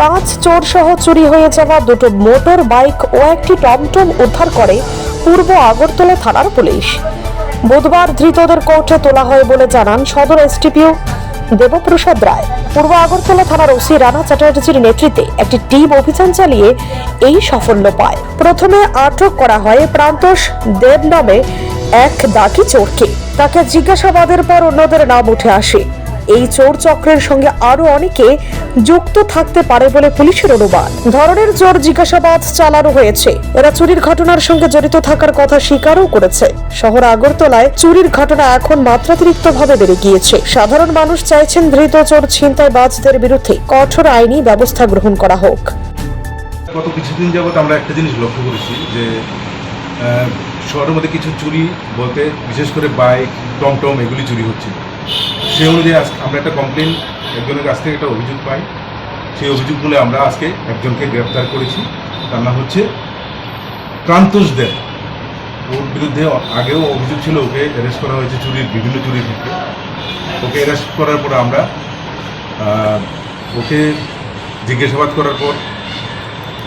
পাঁচ চোর সহ চুরি হয়ে যাওয়া দুটো মোটর বাইক ও একটি টমটম উদ্ধার করে পূর্ব আগরতলা থানার পুলিশ। বুধবার ধৃতদের কোর্টে তোলা হয় বলে জানান সদর এসটিপিও দেবপ্রসাদ রায়। পূর্ব আগরতলা থানার ওসি রানা চ্যাটার্জির নেতৃত্বে একটি টিম অভিযান চালিয়ে এই সাফল্য পায়। প্রথমে আটক করা হয় প্রান্তোষ দেব নামে এক দাগি চোরকে। তাকে জিজ্ঞাসাবাদের পর অন্যদের নাম উঠে আসে। এই চোর চক্রের সঙ্গে আরও অনেকে যুক্ত থাকতে পারে বলে পুলিশের অনুমান। ধরনের চোর জিজ্ঞাসাবাদ চালানো হয়েছে। এরা চুরির ঘটনার সঙ্গে জড়িত থাকার কথা স্বীকারও করেছে। শহর আগরতলায় চুরির ঘটনা এখন মাত্রাতিরিক্ত ভাবে বেড়ে গিয়েছে। সাধারণ মানুষ চাইছেন ধৃত চোর ছিনতাইবাজদের বিরুদ্ধে কঠোর আইনি ব্যবস্থা গ্রহণ করা হোক। গত কিছুদিন যাবৎ আমরা একটা জিনিস লক্ষ্য করেছি যে শহরের মধ্যে কিছু চুরি বলতে বিশেষ করে বাইক, টমটম এগুলি চুরি হচ্ছে। সেই অনুযায়ী আমরা একটা কমপ্লেন একজনের কাছ থেকে একটা অভিযোগ পাই। সেই অভিযোগ বলে আমরা আজকে একজনকে গ্রেপ্তার করেছি। তার নাম হচ্ছে প্রান্তোষ দেব। ওর বিরুদ্ধে আগেও অভিযোগ ছিল, ওকে অ্যারেস্ট করা হয়েছে চুরির, বিভিন্ন চুরির ক্ষেত্রে। ওকে অ্যারেস্ট করার পর আমরা ওকে জিজ্ঞাসাবাদ করার পর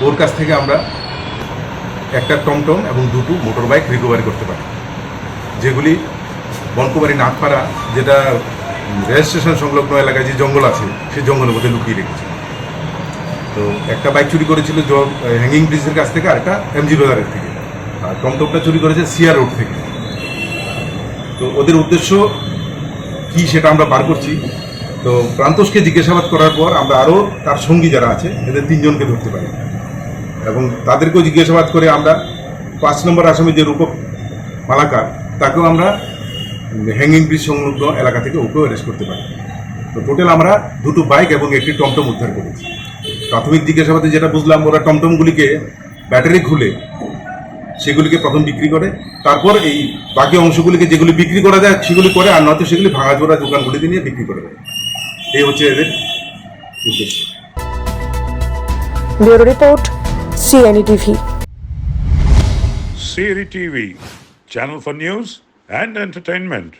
ওর কাছ থেকে আমরা একটা টমটম এবং দুটো মোটর বাইক রিকভারি করতে পারি। যেগুলি বনকুমারী নাগপাড়া, যেটা রেল স্টেশন সংলগ্ন এলাকায় যে জঙ্গল আছে, সেই জঙ্গলের মধ্যে লুকিয়ে রেখেছে। তো একটা বাইক চুরি করেছিল হ্যাঙ্গিং ব্রিজের কাছ থেকে, আরেকটা এমজি বাজারের থেকে। আর টমটমটা চুরি করেছে সিআর রোড থেকে। তো ওদের উদ্দেশ্য কি সেটা আমরা বার করছি। তো প্রান্তোষকে জিজ্ঞাসাবাদ করার পর আমরা আরও তার সঙ্গী যারা আছে, এদের তিনজনকে ধরতে পারি। এবং তাদেরকেও জিজ্ঞাসাবাদ করে আমরা পাঁচ নম্বর আসামি যে রূপক মালাকার, তাকেও আমরা হ্যাঙ্গিং ব্রিজ সংলগ্ন এলাকা থেকে ওকেও অ্যারেস্ট করতে পারি। তো টোটাল আমরা দুটো বাইক এবং একটি টমটম উদ্ধার করেছি। প্রাথমিক জিজ্ঞাসাবাদে যেটা বুঝলাম ওরা টমটমগুলিকে ব্যাটারি খুলে সেগুলিকে প্রথম বিক্রি করে তারপর এই বাকি অংশগুলিকে যেগুলি বিক্রি করা যায় সেগুলি করে আর নয়তো সেগুলি ভাঙাচোরা দোকানগুলিতে নিয়ে বিক্রি করে দেয়। এই হচ্ছে এদের উদ্দেশ্য। Bureau report CNE TV. Siri TV, channel for news and entertainment.